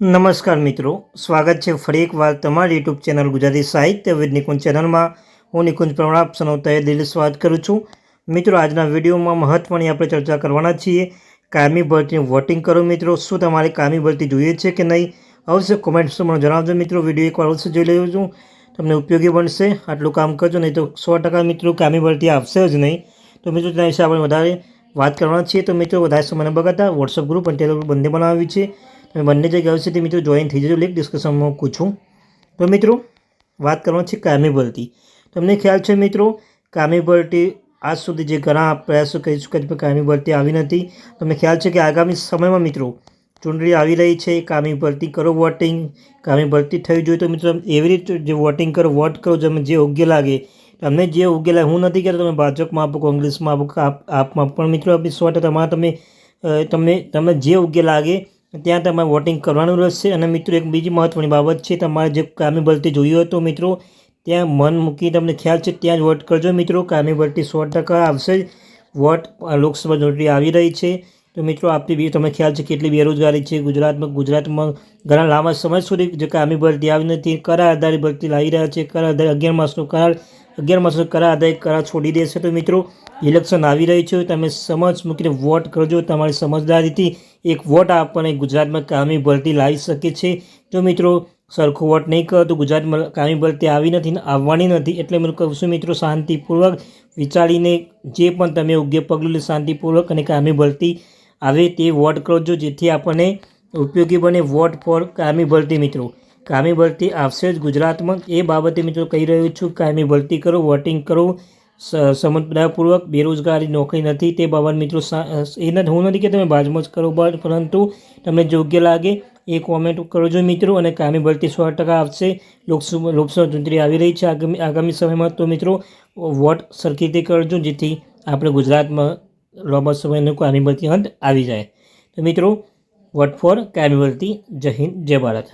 નમસ્કાર મિત્રો, સ્વાગત છે ફરી એકવાર તમારી યુટ્યુબ ચેનલ ગુજરાતી સાહિત્ય વિદ નિકુંજ ચેનલમાં. હું નિકુંજ પ્રમાણ સનો તહે દિલ સ્વાગત કરું છું. મિત્રો, આજના વિડીયોમાં મહત્ત્વની આપણે ચર્ચા કરવાના છીએ. કાયમી ભરતીનું વોટિંગ કરો મિત્રો. શું તમારે કાયમી ભરતી જોઈએ છે કે નહીં? અવશ્ય કોમેન્ટ્સમાં જણાવજો મિત્રો. વીડિયો એકવાર અવશ્ય જોઈ લેજો છું તમને ઉપયોગી બનશે. આટલું કામ કરજો નહીં તો સો ટકા મિત્રો કાયમી ભરતી આપશે જ નહીં. તો મિત્રો, તેના વિશે આપણે વધારે વાત કરવાના છીએ. તો મિત્રો, વધારે સમય બગાતા વોટ્સઅપ ગ્રુપ અને ટેલિગ્રુપ બંને બનાવ્યું છે. તમે બંને જગ્યાઓ છે તે મિત્રો જોઈન થઈ જજો. લિંક ડિસ્કશનમાં મૂકું છું તો મિત્રો, વાત કરવાની છે ભરતી તમને ખ્યાલ છે મિત્રો ભરતી આજ સુધી જે ઘણા પ્રયાસો કરી ચૂક્યા છે કામી ભરતી આવી નથી. તમને ખ્યાલ છે કે આગામી સમયમાં મિત્રો, ચૂંટણી આવી રહી છે. કામી ભરતી કરો વોટિંગ કામી ભરતી થવી જોઈએ તો મિત્રો, એવી રીતે જે વોટિંગ કરો વોટ કરો તમે જે યોગ્ય લાગે. તમને જે યોગ્ય લાગે, હું નથી કહેતો તમે ભાજપમાં આપો, કોંગ્રેસમાં આપો આપ આપમાં પણ મિત્રો આપણી સો ટકા તમારે તમે તમને તમને જે યોગ્ય લાગે ત્યાં તમારે વોટિંગ કરવાનું રહેશે અને મિત્રો, એક બીજી મહત્ત્વની બાબત છે, તમારે જે કાયમી ભરતી જોયું હોય તો મિત્રો, ત્યાં મન મૂકી તમને ખ્યાલ છે, ત્યાં જ વોટ કરજો મિત્રો. કાયમી ભરતી સો ટકા આવશે. જ વોટ લોકસભા ચૂંટણી આવી રહી છે. તો મિત્રો આપણી બી તમને ખ્યાલ છે કેટલી બેરોજગારી છે ગુજરાતમાં. ગુજરાતમાં ઘણા લાંબા સમય સુધી જે કામી ભરતી આવી નથી. કરાર આધારે ભરતી લાવી રહ્યા છે. કરાર આધારે અગિયાર માસનો કરાર, અગિયાર માસનો કરાર આધારે કરાર છોડી દેશે તો મિત્રો ઇલેક્શન આવી રહી છે. તમે સમજ મૂકીને વોટ કરજો. તમારી સમજદારીથી એક વોટ આપણને ગુજરાતમાં કામી ભરતી લાવી શકે છે. તો મિત્રો, સરખો વોટ નહીં કરો તો ગુજરાતમાં કામી ભરતી આવી નથી ને આવવાની નથી. એટલે મેં કહું છું મિત્રો, શાંતિપૂર્વક વિચારીને જે પણ તમે યોગ્ય પગલું શાંતિપૂર્વક અને કામી ભરતી આવે તે વોટ કરજો જેથી આપણને ઉપયોગી બને વોટ ફોર કામી ભરતી મિત્રો. કામી ભરતી આવશે જ ગુજરાતમાં. એ બાબતે મિત્રો કહી રહ્યો છું કાયમી ભરતી કરો, વોટિંગ કરો સમજદારપૂર્વક, બેરોજગારી નોકરી નથી. તે બાબત મિત્રો એ હું નથી કે તમે બાજમાં જ કરો પરંતુ તમને યોગ્ય લાગે એ કોમેન્ટ કરજો મિત્રો. અને કાયમી ભરતી સો ટકા આવશે લોકસભા લોકસભા ચૂંટણી આવી રહી છે આગામી આગામી સમયમાં તો મિત્રો વોટ સરખી રીતે કરજો, જેથી આપણે ગુજરાતમાં લાંબા સમયનો કાર્નિવલથી અંત આવી જાય. તો મિત્રો, વોટ ફોર કાર્નિવલથી જય હિન્દ, જય ભારત.